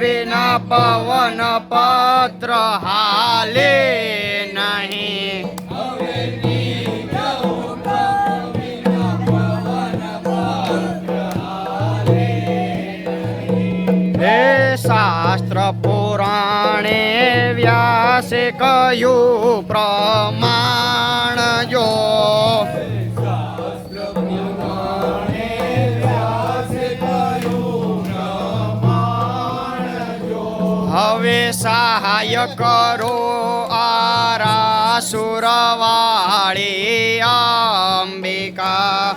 विना पवन पात्र हाले नहीं शास्त्र पुराणे व्यासे कयु प्रमाणयो। હવે સહાય કરો આરા સુરવાળી અંબિકા.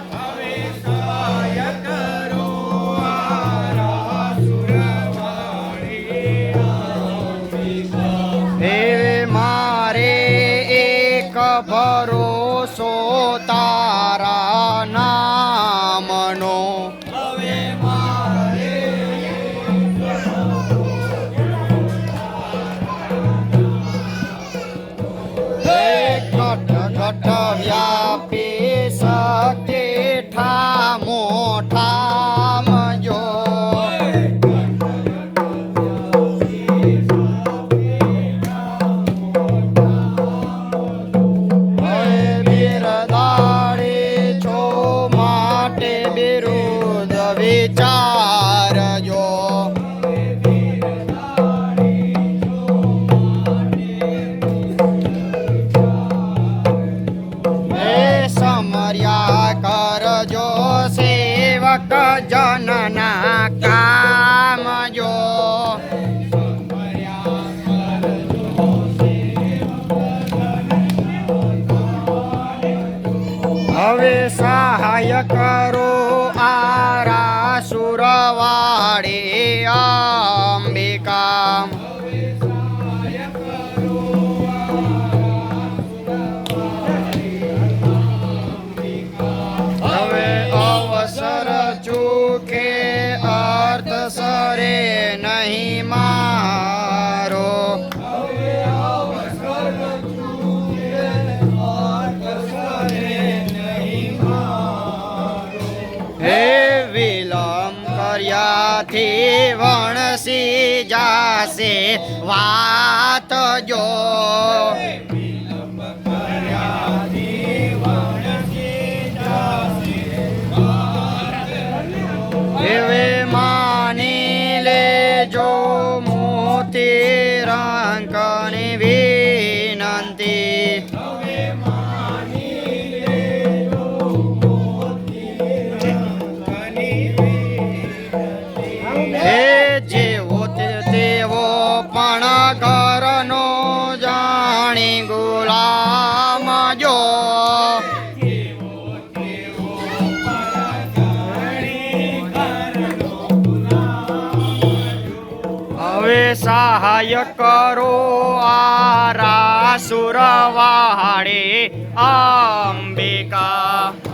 મારે એક ભરોસો તારા નામનો વ્યાપી શક્તિ ઠામો મોઠા જો હે છો માટે બિરુદ વિચારજો સેવક જનના કામ જો. હવે સહાય કરો આરા સુરવાડી નહીં મારો. હે વિલમ કર્યાથી વણસી જાશે. વાત જો. જાણી ગુલામ જો હવે સહાય કરો આરા સુરવાડે અંબિકા.